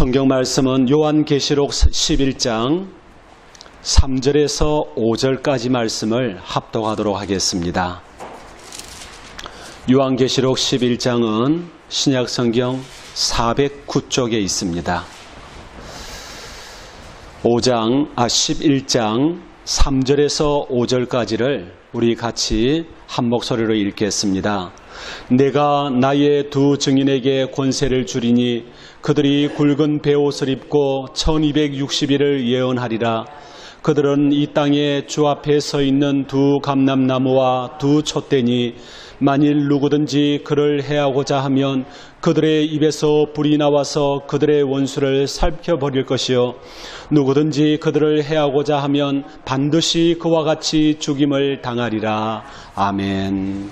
성경 말씀은 요한계시록 11장 3절에서 5절까지 말씀을 합독하도록 하겠습니다. 요한계시록 11장은 신약 성경 409쪽에 있습니다. 5장, 아, 11장 3절에서 5절까지를 우리 같이 한 목소리로 읽겠습니다. 내가 나의 두 증인에게 권세를 주리니 그들이 굵은 베옷을 입고 1260일을 예언하리라. 그들은 이 땅에 주 앞에 서 있는 두 감람나무와 두 촛대니 만일 누구든지 그를 해하고자 하면 그들의 입에서 불이 나와서 그들의 원수를 살펴버릴 것이요 누구든지 그들을 해하고자 하면 반드시 그와 같이 죽임을 당하리라 아멘.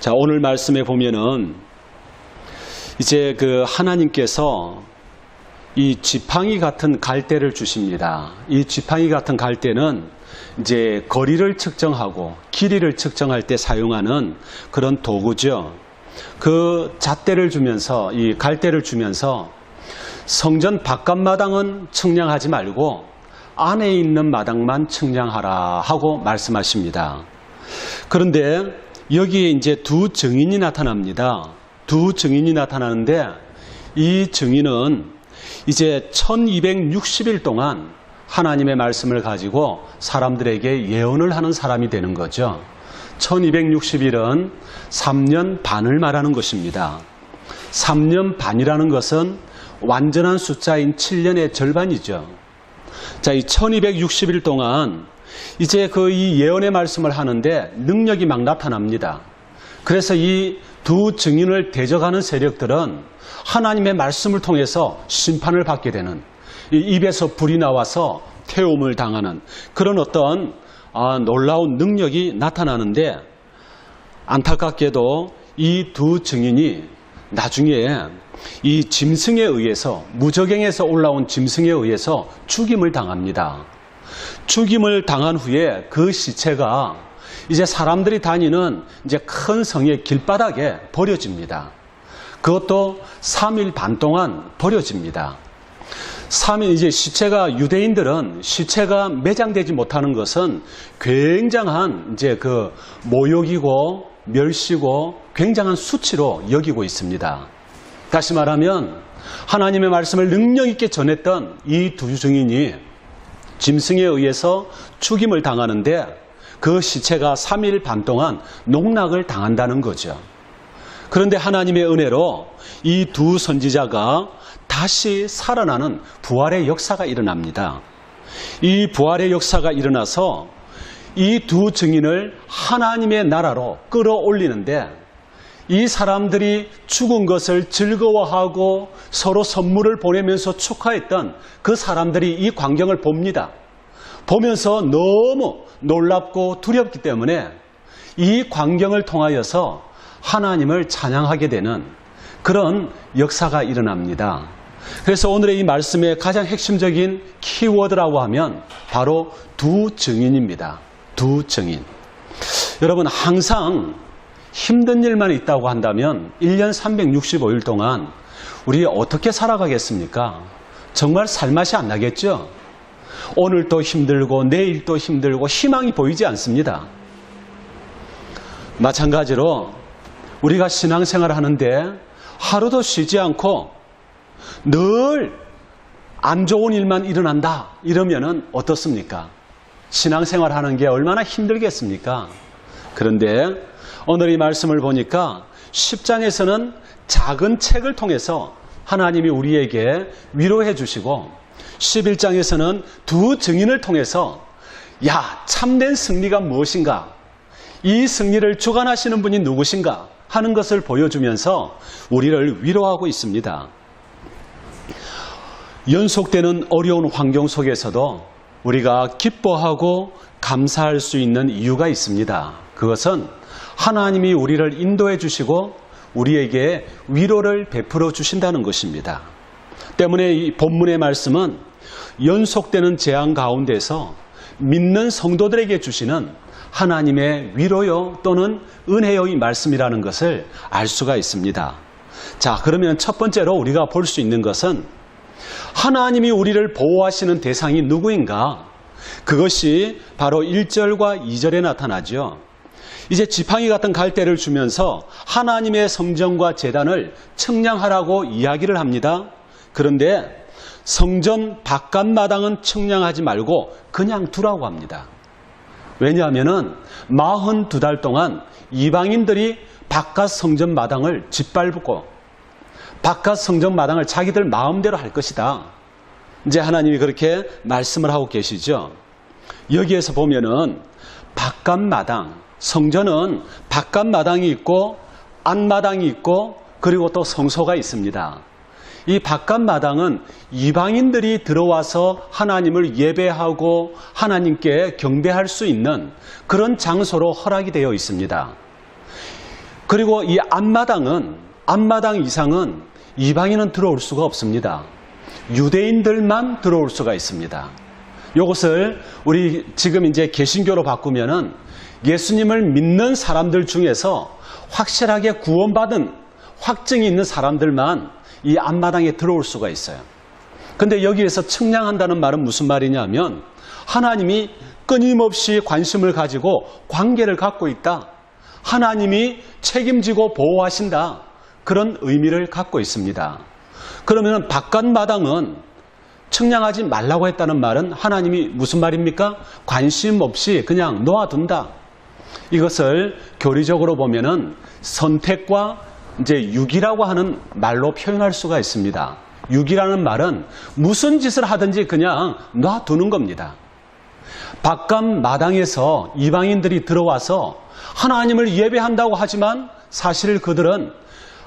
자 오늘 말씀에 보면은 이제 그 하나님께서 이 지팡이 같은 갈대를 주십니다. 이 지팡이 같은 갈대는 이제 거리를 측정하고 길이를 측정할 때 사용하는 그런 도구죠. 그 잣대를 주면서 이 갈대를 주면서 성전 바깥 마당은 측량하지 말고 안에 있는 마당만 측량하라 하고 말씀하십니다. 그런데 여기에 이제 두 증인이 나타납니다. 두 증인이 나타나는데 이 증인은 이제 1260일 동안 하나님의 말씀을 가지고 사람들에게 예언을 하는 사람이 되는 거죠. 1260일은 3년 반을 말하는 것입니다. 3년 반이라는 것은 완전한 숫자인 7년의 절반이죠. 자, 이 1260일 동안 이제 그 이 예언의 말씀을 하는데 능력이 막 나타납니다. 그래서 이 두 증인을 대적하는 세력들은 하나님의 말씀을 통해서 심판을 받게 되는 이 입에서 불이 나와서 태움을 당하는 그런 어떤 아, 놀라운 능력이 나타나는데 안타깝게도 이 두 증인이 나중에 이 짐승에 의해서 무적행에서 올라온 짐승에 의해서 죽임을 당합니다. 죽임을 당한 후에 그 시체가 이제 사람들이 다니는 이제 큰 성의 길바닥에 버려집니다. 그것도 3일 반 동안 버려집니다. 3일 이제 시체가 유대인들은 시체가 매장되지 못하는 것은 굉장한 이제 그 모욕이고 멸시고 굉장한 수치로 여기고 있습니다. 다시 말하면 하나님의 말씀을 능력 있게 전했던 이 두 증인이 짐승에 의해서 죽임을 당하는데 그 시체가 3일 반 동안 농락을 당한다는 거죠. 그런데 하나님의 은혜로 이 두 선지자가 다시 살아나는 부활의 역사가 일어납니다. 이 부활의 역사가 일어나서 이 두 증인을 하나님의 나라로 끌어올리는데 이 사람들이 죽은 것을 즐거워하고 서로 선물을 보내면서 축하했던 그 사람들이 이 광경을 봅니다. 보면서 너무 놀랍고 두렵기 때문에 이 광경을 통하여서 하나님을 찬양하게 되는 그런 역사가 일어납니다. 그래서 오늘의 이 말씀의 가장 핵심적인 키워드라고 하면 바로 두 증인입니다. 두 증인. 여러분, 항상 힘든 일만 있다고 한다면 1년 365일 동안 우리 어떻게 살아가겠습니까? 정말 살맛이 안 나겠죠? 오늘도 힘들고 내일도 힘들고 희망이 보이지 않습니다. 마찬가지로 우리가 신앙생활 하는데 하루도 쉬지 않고 늘 안 좋은 일만 일어난다 이러면은 어떻습니까? 신앙생활 하는 게 얼마나 힘들겠습니까? 그런데 오늘 이 말씀을 보니까 10장에서는 작은 책을 통해서 하나님이 우리에게 위로해 주시고 11장에서는 두 증인을 통해서 야, 참된 승리가 무엇인가? 이 승리를 주관하시는 분이 누구신가? 하는 것을 보여주면서 우리를 위로하고 있습니다. 연속되는 어려운 환경 속에서도 우리가 기뻐하고 감사할 수 있는 이유가 있습니다. 그것은 하나님이 우리를 인도해 주시고 우리에게 위로를 베풀어 주신다는 것입니다. 때문에 이 본문의 말씀은 연속되는 재앙 가운데서 믿는 성도들에게 주시는 하나님의 위로요 또는 은혜요의 말씀이라는 것을 알 수가 있습니다. 자, 그러면 첫 번째로 우리가 볼 수 있는 것은 하나님이 우리를 보호하시는 대상이 누구인가? 그것이 바로 1절과 2절에 나타나죠. 이제 지팡이 같은 갈대를 주면서 하나님의 성전과 재단을 청량하라고 이야기를 합니다. 그런데 성전 바깥 마당은 청량하지 말고 그냥 두라고 합니다. 왜냐하면은 42달 동안 이방인들이 바깥 성전 마당을 짓밟고 바깥 성전 마당을 자기들 마음대로 할 것이다. 이제 하나님이 그렇게 말씀을 하고 계시죠. 여기에서 보면은 바깥 마당, 성전은 바깥 마당이 있고 안마당이 있고 그리고 또 성소가 있습니다. 이 바깥 마당은 이방인들이 들어와서 하나님을 예배하고 하나님께 경배할 수 있는 그런 장소로 허락이 되어 있습니다. 그리고 이 앞마당은 앞마당 이상은 이방인은 들어올 수가 없습니다. 유대인들만 들어올 수가 있습니다. 이것을 우리 지금 이제 개신교로 바꾸면은 예수님을 믿는 사람들 중에서 확실하게 구원받은 확증이 있는 사람들만 이 앞마당에 들어올 수가 있어요. 근데 여기에서 측량한다는 말은 무슨 말이냐면 하나님이 끊임없이 관심을 가지고 관계를 갖고 있다. 하나님이 책임지고 보호하신다. 그런 의미를 갖고 있습니다. 그러면 바깥 마당은 측량하지 말라고 했다는 말은 하나님이 무슨 말입니까? 관심 없이 그냥 놓아둔다. 이것을 교리적으로 보면은 선택과 이제 육이라고 하는 말로 표현할 수가 있습니다. 육이라는 말은 무슨 짓을 하든지 그냥 놔두는 겁니다. 바깥 마당에서 이방인들이 들어와서 하나님을 예배한다고 하지만 사실 그들은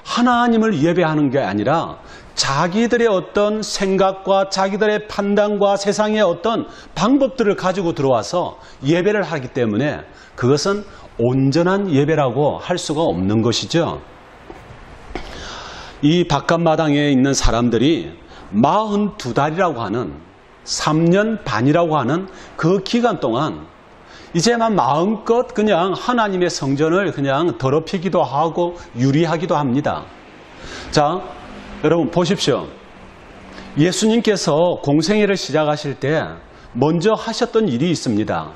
하나님을 예배하는 게 아니라 자기들의 어떤 생각과 자기들의 판단과 세상의 어떤 방법들을 가지고 들어와서 예배를 하기 때문에 그것은 온전한 예배라고 할 수가 없는 것이죠. 이 바깥마당에 있는 사람들이 42달이라고 하는 3년 반이라고 하는 그 기간 동안 이제만 마음껏 그냥 하나님의 성전을 그냥 더럽히기도 하고 유리하기도 합니다. 자, 여러분 보십시오. 예수님께서 공생애를 시작하실 때 먼저 하셨던 일이 있습니다.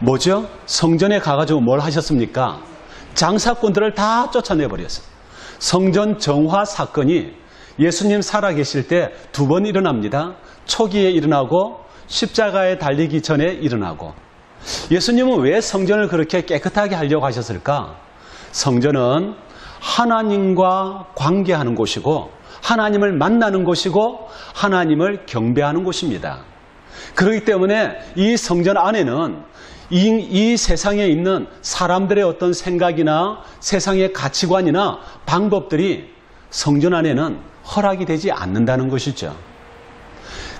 뭐죠? 성전에 가가지고 뭘 하셨습니까? 장사꾼들을 다 쫓아내 버렸어요. 성전 정화 사건이 예수님 살아계실 때 두 번 일어납니다. 초기에 일어나고 십자가에 달리기 전에 일어나고 예수님은 왜 성전을 그렇게 깨끗하게 하려고 하셨을까? 성전은 하나님과 관계하는 곳이고 하나님을 만나는 곳이고 하나님을 경배하는 곳입니다. 그렇기 때문에 이 성전 안에는 이, 이, 세상에 있는 사람들의 어떤 생각이나 세상의 가치관이나 방법들이 성전 안에는 허락이 되지 않는다는 것이죠.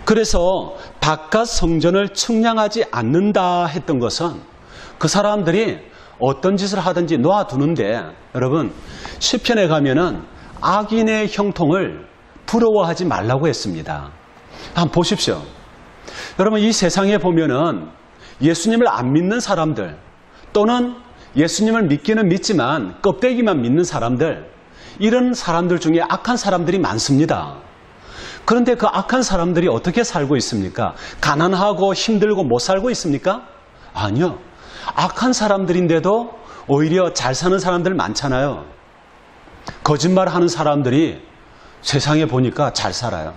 그래서 바깥 성전을 측량하지 않는다 했던 것은 그 사람들이 어떤 짓을 하든지 놓아두는데 여러분 시편에 가면은 악인의 형통을 부러워하지 말라고 했습니다. 한번 보십시오. 여러분 이 세상에 보면은 예수님을 안 믿는 사람들 또는 예수님을 믿기는 믿지만 껍데기만 믿는 사람들 이런 사람들 중에 악한 사람들이 많습니다. 그런데 그 악한 사람들이 어떻게 살고 있습니까? 가난하고 힘들고 못 살고 있습니까? 아니요. 악한 사람들인데도 오히려 잘 사는 사람들 많잖아요. 거짓말 하는 사람들이 세상에 보니까 잘 살아요.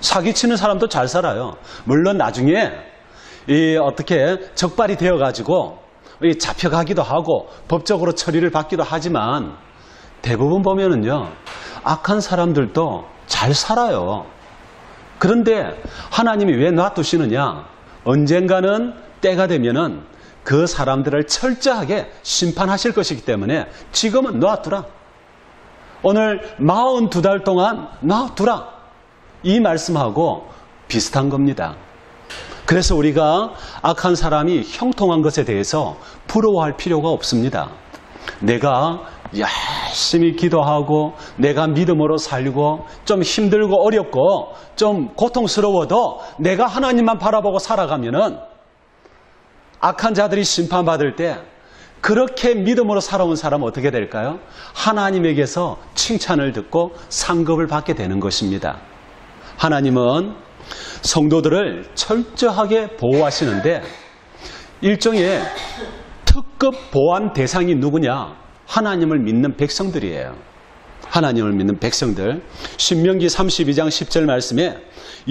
사기치는 사람도 잘 살아요. 물론 나중에 이 어떻게 적발이 되어 가지고 잡혀가기도 하고 법적으로 처리를 받기도 하지만 대부분 보면은요 악한 사람들도 잘 살아요. 그런데 하나님이 왜 놔두시느냐? 언젠가는 때가 되면은 그 사람들을 철저하게 심판하실 것이기 때문에 지금은 놔두라. 오늘 42달 동안 놔두라. 이 말씀하고 비슷한 겁니다. 그래서 우리가 악한 사람이 형통한 것에 대해서 부러워할 필요가 없습니다. 내가 열심히 기도하고 내가 믿음으로 살고 좀 힘들고 어렵고 좀 고통스러워도 내가 하나님만 바라보고 살아가면은 악한 자들이 심판받을 때 그렇게 믿음으로 살아온 사람은 어떻게 될까요? 하나님에게서 칭찬을 듣고 상급을 받게 되는 것입니다. 하나님은 성도들을 철저하게 보호하시는데 일종의 특급 보안 대상이 누구냐? 하나님을 믿는 백성들이에요. 하나님을 믿는 백성들. 신명기 32장 10절 말씀에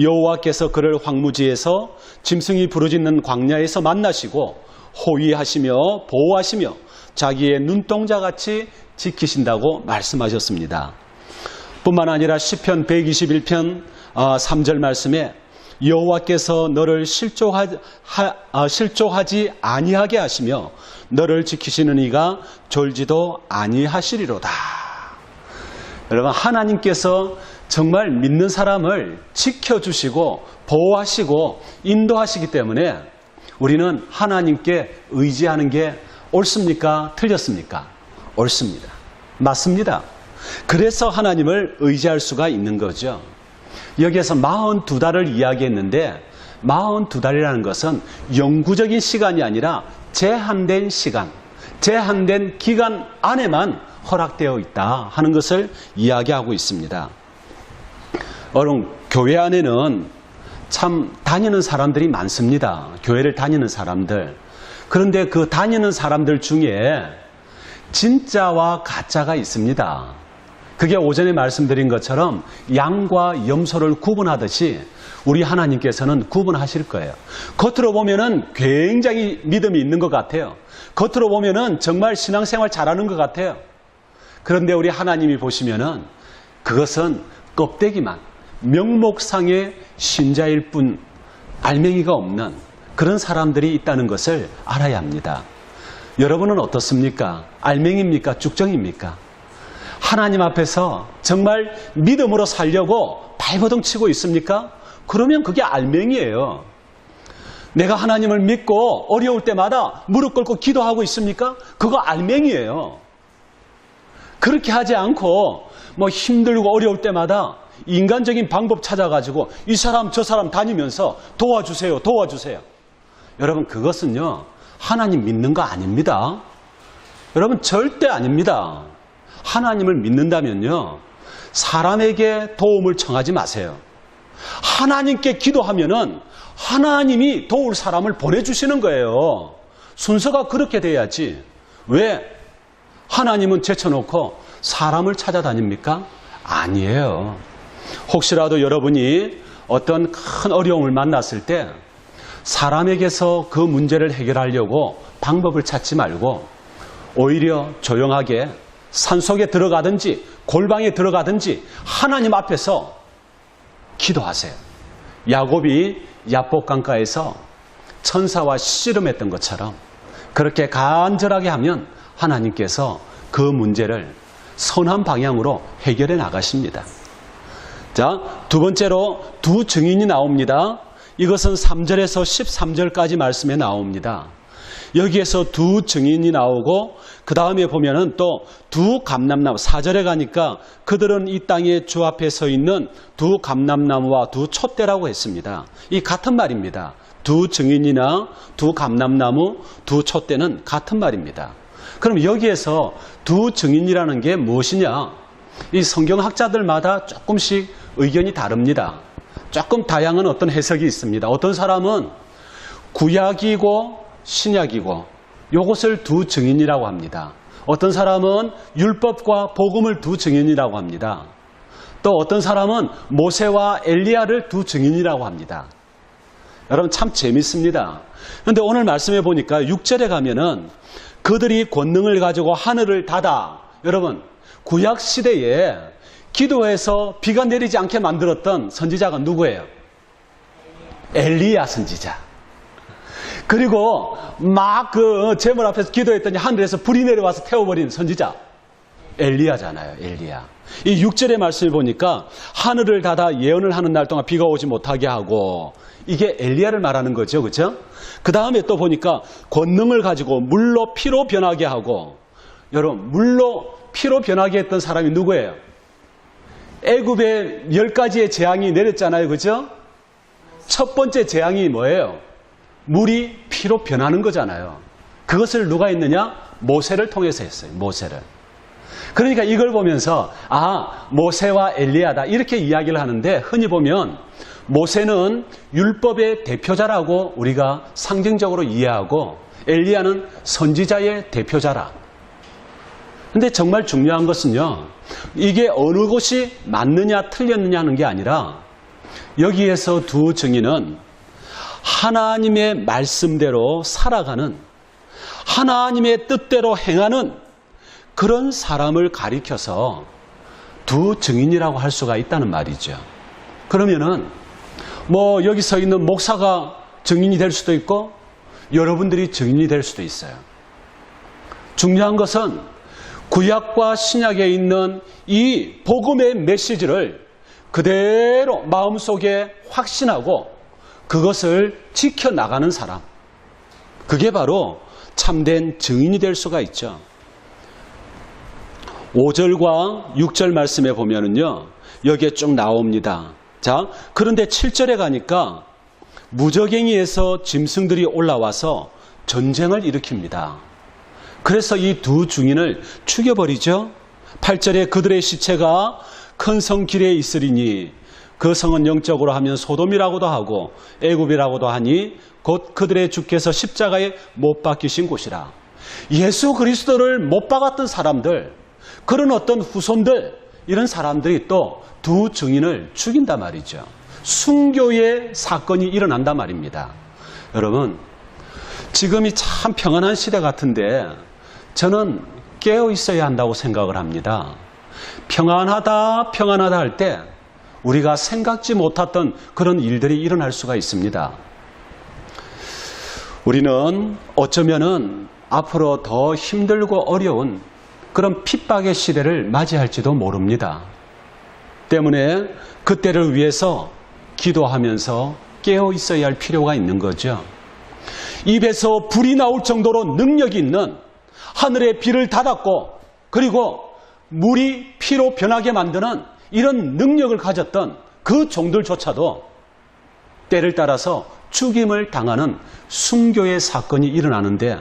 여호와께서 그를 황무지에서 짐승이 부르짖는 광야에서 만나시고 호위하시며 보호하시며 자기의 눈동자 같이 지키신다고 말씀하셨습니다. 뿐만 아니라 시편 121편 3절 말씀에 여호와께서 너를 실조하, 하, 아, 실조하지 아니하게 하시며 너를 지키시는 이가 졸지도 아니하시리로다. 여러분 하나님께서 정말 믿는 사람을 지켜주시고 보호하시고 인도하시기 때문에 우리는 하나님께 의지하는 게 옳습니까? 틀렸습니까? 옳습니다. 맞습니다. 그래서 하나님을 의지할 수가 있는 거죠. 여기에서 42달을 이야기했는데 42달이라는 것은 영구적인 시간이 아니라 제한된 시간, 제한된 기간 안에만 허락되어 있다 하는 것을 이야기하고 있습니다. 여러분, 교회 안에는 참 다니는 사람들이 많습니다. 교회를 다니는 사람들. 그런데 그 다니는 사람들 중에 진짜와 가짜가 있습니다. 그게 오전에 말씀드린 것처럼 양과 염소를 구분하듯이 우리 하나님께서는 구분하실 거예요. 겉으로 보면은 굉장히 믿음이 있는 것 같아요. 겉으로 보면은 정말 신앙생활 잘하는 것 같아요. 그런데 우리 하나님이 보시면은 그것은 껍데기만 명목상의 신자일 뿐 알맹이가 없는 그런 사람들이 있다는 것을 알아야 합니다. 여러분은 어떻습니까? 알맹입니까? 쭉정입니까? 하나님 앞에서 정말 믿음으로 살려고 발버둥 치고 있습니까? 그러면 그게 알맹이에요. 내가 하나님을 믿고 어려울 때마다 무릎 꿇고 기도하고 있습니까? 그거 알맹이에요. 그렇게 하지 않고 뭐 힘들고 어려울 때마다 인간적인 방법 찾아가지고 이 사람 저 사람 다니면서 도와주세요, 도와주세요. 여러분 그것은요 하나님 믿는 거 아닙니다. 여러분 절대 아닙니다. 하나님을 믿는다면요 사람에게 도움을 청하지 마세요. 하나님께 기도하면은 하나님이 도울 사람을 보내주시는 거예요. 순서가 그렇게 돼야지. 왜? 하나님은 제쳐놓고 사람을 찾아다닙니까? 아니에요. 혹시라도 여러분이 어떤 큰 어려움을 만났을 때 사람에게서 그 문제를 해결하려고 방법을 찾지 말고 오히려 조용하게 산속에 들어가든지 골방에 들어가든지 하나님 앞에서 기도하세요. 야곱이 야복강가에서 천사와 씨름했던 것처럼 그렇게 간절하게 하면 하나님께서 그 문제를 선한 방향으로 해결해 나가십니다. 자, 두 번째로 두 증인이 나옵니다. 이것은 3절에서 13절까지 말씀에 나옵니다. 여기에서 두 증인이 나오고 그 다음에 보면은 또 두 감람나무 4절에 가니까 그들은 이 땅에 주 앞에 서 있는 두 감람나무와 두 촛대라고 했습니다. 이 같은 말입니다. 두 증인이나 두 감람나무, 두 촛대는 같은 말입니다. 그럼 여기에서 두 증인이라는 게 무엇이냐? 이 성경학자들마다 조금씩 의견이 다릅니다. 조금 다양한 어떤 해석이 있습니다. 어떤 사람은 구약이고 신약이고 이것을 두 증인이라고 합니다. 어떤 사람은 율법과 복음을 두 증인이라고 합니다. 또 어떤 사람은 모세와 엘리야를 두 증인이라고 합니다. 여러분 참 재밌습니다. 그런데 오늘 말씀해 보니까 6절에 가면은 그들이 권능을 가지고 하늘을 닫아 여러분 구약 시대에 기도해서 비가 내리지 않게 만들었던 선지자가 누구예요? 엘리야 선지자. 그리고 막 그 제물 앞에서 기도했더니 하늘에서 불이 내려와서 태워버린 선지자 엘리야잖아요. 엘리야. 이 6절의 말씀을 보니까 하늘을 닫아 예언을 하는 날 동안 비가 오지 못하게 하고 이게 엘리야를 말하는 거죠. 그렇죠? 그 다음에 또 보니까 권능을 가지고 물로 피로 변하게 하고 여러분 물로 피로 변하게 했던 사람이 누구예요? 애굽에 열 가지의 재앙이 내렸잖아요. 그죠? 첫 번째 재앙이 뭐예요? 물이 피로 변하는 거잖아요. 그것을 누가 했느냐? 모세를 통해서 했어요. 모세를. 그러니까 이걸 보면서 아 모세와 엘리야다 이렇게 이야기를 하는데 흔히 보면 모세는 율법의 대표자라고 우리가 상징적으로 이해하고 엘리야는 선지자의 대표자라. 근데 정말 중요한 것은요. 이게 어느 곳이 맞느냐 틀렸느냐 하는 게 아니라 여기에서 두 증인은 하나님의 말씀대로 살아가는 하나님의 뜻대로 행하는 그런 사람을 가리켜서 두 증인이라고 할 수가 있다는 말이죠. 그러면은 뭐 여기 서 있는 목사가 증인이 될 수도 있고 여러분들이 증인이 될 수도 있어요. 중요한 것은 구약과 신약에 있는 이 복음의 메시지를 그대로 마음속에 확신하고 그것을 지켜나가는 사람. 그게 바로 참된 증인이 될 수가 있죠. 5절과 6절 말씀에 보면은요, 여기에 쭉 나옵니다. 자, 그런데 7절에 가니까 무적행이에서 짐승들이 올라와서 전쟁을 일으킵니다. 그래서 이 두 중인을 죽여버리죠. 8절에 그들의 시체가 큰 성 길에 있으리니 그 성은 영적으로 하면 소돔이라고도 하고 애굽이라고도 하니 곧 그들의 주께서 십자가에 못 박히신 곳이라. 예수 그리스도를 못 박았던 사람들, 그런 어떤 후손들, 이런 사람들이 또 두 증인을 죽인단 말이죠. 순교의 사건이 일어난단 말입니다. 여러분, 지금이 참 평안한 시대 같은데 저는 깨어 있어야 한다고 생각을 합니다. 평안하다, 평안하다 할 때 우리가 생각지 못했던 그런 일들이 일어날 수가 있습니다. 우리는 어쩌면은 앞으로 더 힘들고 어려운 그런 핍박의 시대를 맞이할지도 모릅니다. 때문에 그때를 위해서 기도하면서 깨어 있어야 할 필요가 있는 거죠. 입에서 불이 나올 정도로 능력이 있는 하늘의 비를 닫았고 그리고 물이 피로 변하게 만드는 이런 능력을 가졌던 그 종들조차도 때를 따라서 죽임을 당하는 순교의 사건이 일어나는데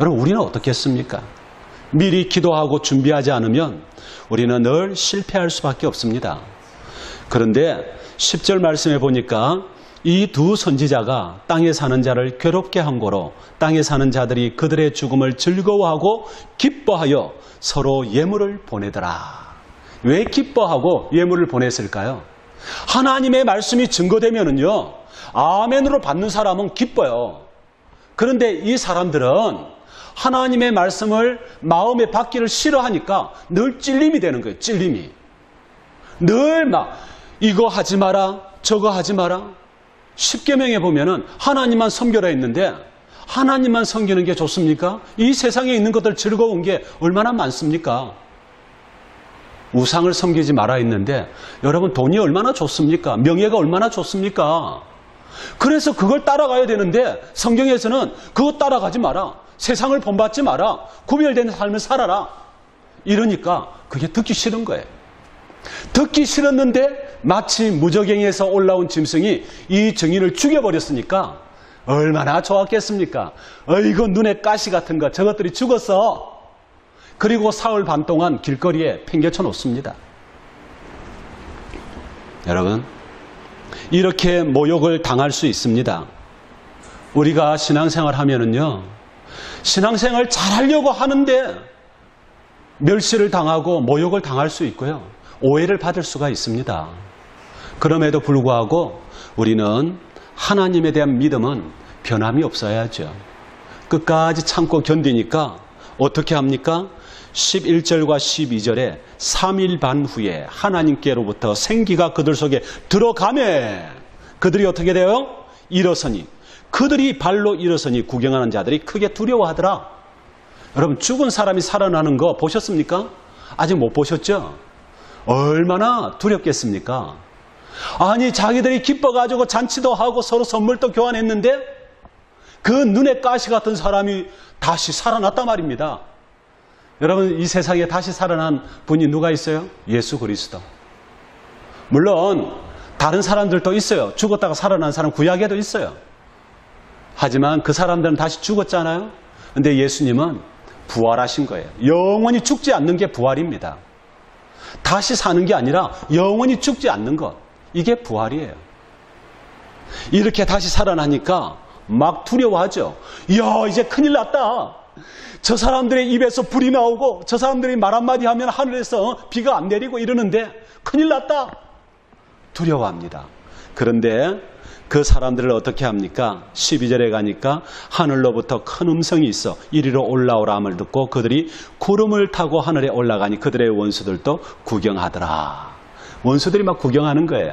여러분 우리는 어떻겠습니까? 미리 기도하고 준비하지 않으면 우리는 늘 실패할 수밖에 없습니다. 그런데 10절 말씀에 보니까 이 두 선지자가 땅에 사는 자를 괴롭게 한 거로 땅에 사는 자들이 그들의 죽음을 즐거워하고 기뻐하여 서로 예물을 보내더라. 왜 기뻐하고 예물을 보냈을까요? 하나님의 말씀이 증거되면은요, 아멘으로 받는 사람은 기뻐요. 그런데 이 사람들은 하나님의 말씀을 마음에 받기를 싫어하니까 늘 찔림이 되는 거예요. 찔림이. 늘 막 이거 하지 마라, 저거 하지 마라. 십계명에 보면은 하나님만 섬겨라 했는데 하나님만 섬기는 게 좋습니까? 이 세상에 있는 것들 즐거운 게 얼마나 많습니까? 우상을 섬기지 마라 했는데 여러분 돈이 얼마나 좋습니까? 명예가 얼마나 좋습니까? 그래서 그걸 따라가야 되는데 성경에서는 그거 따라가지 마라. 세상을 본받지 마라. 구별된 삶을 살아라. 이러니까 그게 듣기 싫은 거예요. 듣기 싫었는데 마치 무적행에서 올라온 짐승이 이 증인을 죽여버렸으니까 얼마나 좋았겠습니까? 어이구 눈에 가시 같은 거 저것들이 죽었어. 그리고 사흘 반 동안 길거리에 팽개쳐 놓습니다. 여러분 이렇게 모욕을 당할 수 있습니다. 우리가 신앙생활 하면은요 신앙생활 잘하려고 하는데 멸시를 당하고 모욕을 당할 수 있고요. 오해를 받을 수가 있습니다. 그럼에도 불구하고 우리는 하나님에 대한 믿음은 변함이 없어야죠. 끝까지 참고 견디니까 어떻게 합니까? 11절과 12절에 3일 반 후에 하나님께로부터 생기가 그들 속에 들어가매 그들이 어떻게 돼요? 일어서니 그들이 발로 일어서니 구경하는 자들이 크게 두려워하더라. 여러분 죽은 사람이 살아나는 거 보셨습니까? 아직 못 보셨죠? 얼마나 두렵겠습니까? 아니 자기들이 기뻐가지고 잔치도 하고 서로 선물도 교환했는데 그 눈에 가시 같은 사람이 다시 살아났단 말입니다. 여러분 이 세상에 다시 살아난 분이 누가 있어요? 예수 그리스도. 물론 다른 사람들도 있어요. 죽었다가 살아난 사람 구약에도 있어요. 하지만 그 사람들은 다시 죽었잖아요. 근데 예수님은 부활하신 거예요. 영원히 죽지 않는 게 부활입니다. 다시 사는 게 아니라 영원히 죽지 않는 것. 이게 부활이에요. 이렇게 다시 살아나니까 막 두려워하죠. 이야, 이제 큰일 났다. 저 사람들의 입에서 불이 나오고 저 사람들이 말 한마디 하면 하늘에서 비가 안 내리고 이러는데 큰일 났다. 두려워합니다. 그런데 그 사람들을 어떻게 합니까? 12절에 가니까 하늘로부터 큰 음성이 있어 이리로 올라오라 함을 듣고 그들이 구름을 타고 하늘에 올라가니 그들의 원수들도 구경하더라. 원수들이 막 구경하는 거예요.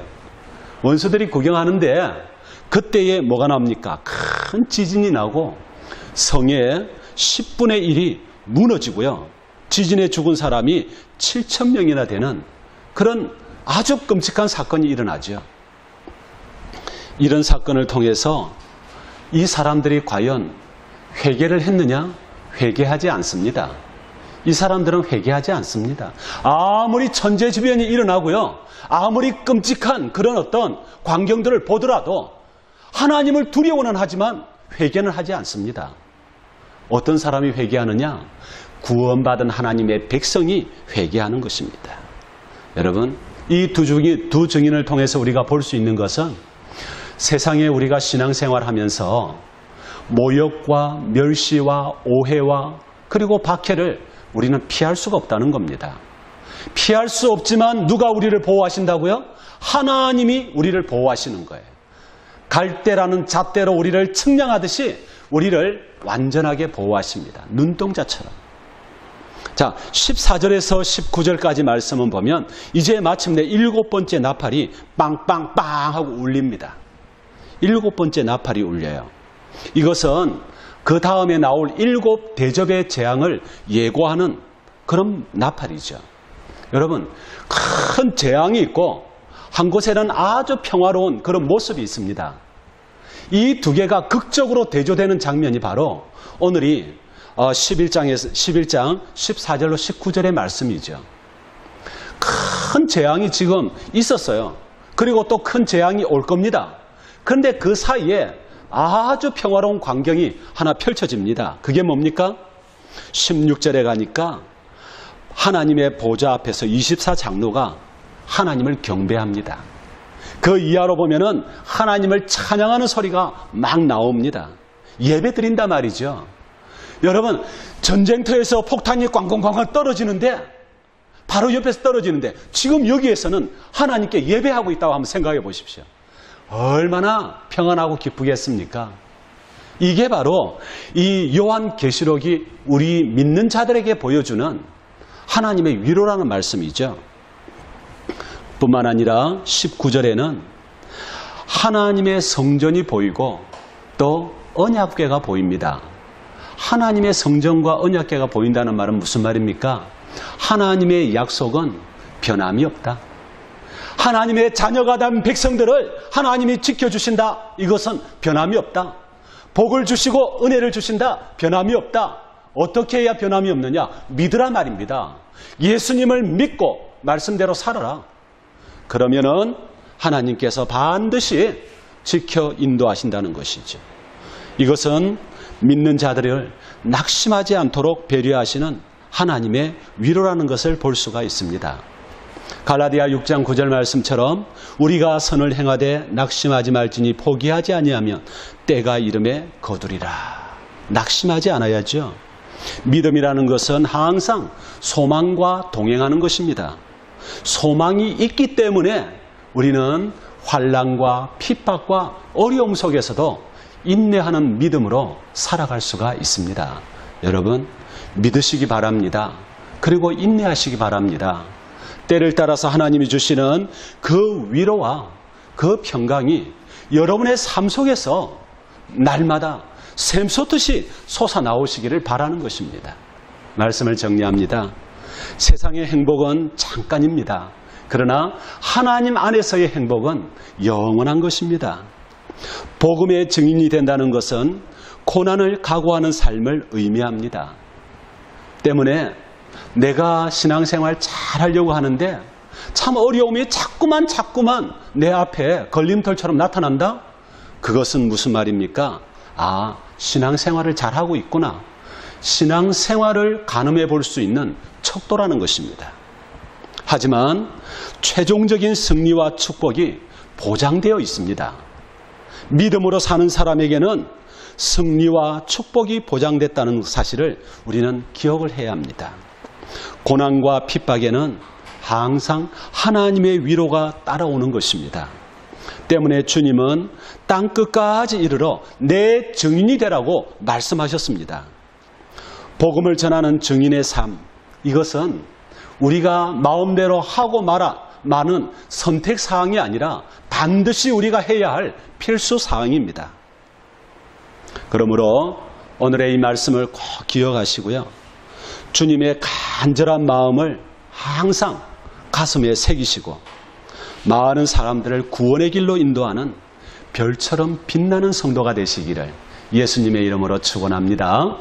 원수들이 구경하는데 그때에 뭐가 납니까? 큰 지진이 나고 성의 10분의 1이 무너지고요. 지진에 죽은 사람이 7천 명이나 되는 그런 아주 끔찍한 사건이 일어나죠. 이런 사건을 통해서 이 사람들이 과연 회개를 했느냐? 회개하지 않습니다. 이 사람들은 회개하지 않습니다. 아무리 천재지변이 일어나고요. 아무리 끔찍한 그런 어떤 광경들을 보더라도 하나님을 두려워는 하지만 회개는 하지 않습니다. 어떤 사람이 회개하느냐? 구원받은 하나님의 백성이 회개하는 것입니다. 여러분, 이 두 증인, 두 증인을 통해서 우리가 볼 수 있는 것은 세상에 우리가 신앙생활 하면서 모욕과 멸시와 오해와 그리고 박해를 우리는 피할 수가 없다는 겁니다. 피할 수 없지만 누가 우리를 보호하신다고요? 하나님이 우리를 보호하시는 거예요. 갈대라는 잣대로 우리를 측량하듯이 우리를 완전하게 보호하십니다. 눈동자처럼. 자, 14절에서 19절까지 말씀은 보면 이제 마침내 일곱 번째 나팔이 빵빵빵 하고 울립니다. 일곱 번째 나팔이 울려요. 이것은 그 다음에 나올 일곱 대접의 재앙을 예고하는 그런 나팔이죠. 여러분, 큰 재앙이 있고 한 곳에는 아주 평화로운 그런 모습이 있습니다. 이 두 개가 극적으로 대조되는 장면이 바로 오늘이 11장에서 11장 14절로 19절의 말씀이죠. 큰 재앙이 지금 있었어요. 그리고 또 큰 재앙이 올 겁니다. 그런데 그 사이에 아주 평화로운 광경이 하나 펼쳐집니다. 그게 뭡니까? 16절에 가니까 하나님의 보좌 앞에서 24장로가 하나님을 경배합니다. 그 이하로 보면은 하나님을 찬양하는 소리가 막 나옵니다. 예배 드린단 말이죠. 여러분, 전쟁터에서 폭탄이 꽝꽝꽝꽝 떨어지는데 바로 옆에서 떨어지는데 지금 여기에서는 하나님께 예배하고 있다고 한번 생각해 보십시오. 얼마나 평안하고 기쁘겠습니까? 이게 바로 이 요한 계시록이 우리 믿는 자들에게 보여주는 하나님의 위로라는 말씀이죠. 뿐만 아니라 19절에는 하나님의 성전이 보이고 또 언약궤가 보입니다. 하나님의 성전과 언약궤가 보인다는 말은 무슨 말입니까? 하나님의 약속은 변함이 없다. 하나님의 자녀가 된 백성들을 하나님이 지켜주신다. 이것은 변함이 없다. 복을 주시고 은혜를 주신다. 변함이 없다. 어떻게 해야 변함이 없느냐? 믿으라 말입니다. 예수님을 믿고 말씀대로 살아라. 그러면은 하나님께서 반드시 지켜 인도하신다는 것이죠. 이것은 믿는 자들을 낙심하지 않도록 배려하시는 하나님의 위로라는 것을 볼 수가 있습니다. 갈라디아 6장 9절 말씀처럼 우리가 선을 행하되 낙심하지 말지니 포기하지 아니하면 때가 이름에 거두리라. 낙심하지 않아야죠. 믿음이라는 것은 항상 소망과 동행하는 것입니다. 소망이 있기 때문에 우리는 환란과 핍박과 어려움 속에서도 인내하는 믿음으로 살아갈 수가 있습니다. 여러분 믿으시기 바랍니다. 그리고 인내하시기 바랍니다. 때를 따라서 하나님이 주시는 그 위로와 그 평강이 여러분의 삶 속에서 날마다 샘솟듯이 솟아나오시기를 바라는 것입니다. 말씀을 정리합니다. 세상의 행복은 잠깐입니다. 그러나 하나님 안에서의 행복은 영원한 것입니다. 복음의 증인이 된다는 것은 고난을 각오하는 삶을 의미합니다. 때문에 내가 신앙생활 잘 하려고 하는데 참 어려움이 자꾸만 자꾸만 내 앞에 걸림돌처럼 나타난다? 그것은 무슨 말입니까? 아, 신앙생활을 잘 하고 있구나. 신앙 생활을 가늠해 볼 수 있는 척도라는 것입니다. 하지만 최종적인 승리와 축복이 보장되어 있습니다. 믿음으로 사는 사람에게는 승리와 축복이 보장됐다는 사실을 우리는 기억을 해야 합니다. 고난과 핍박에는 항상 하나님의 위로가 따라오는 것입니다. 때문에 주님은 땅 끝까지 이르러 내 증인이 되라고 말씀하셨습니다. 복음을 전하는 증인의 삶, 이것은 우리가 마음대로 하고 말아 많은 선택 사항이 아니라 반드시 우리가 해야 할 필수 사항입니다. 그러므로 오늘의 이 말씀을 꼭 기억하시고요. 주님의 간절한 마음을 항상 가슴에 새기시고 많은 사람들을 구원의 길로 인도하는 별처럼 빛나는 성도가 되시기를 예수님의 이름으로 축원합니다.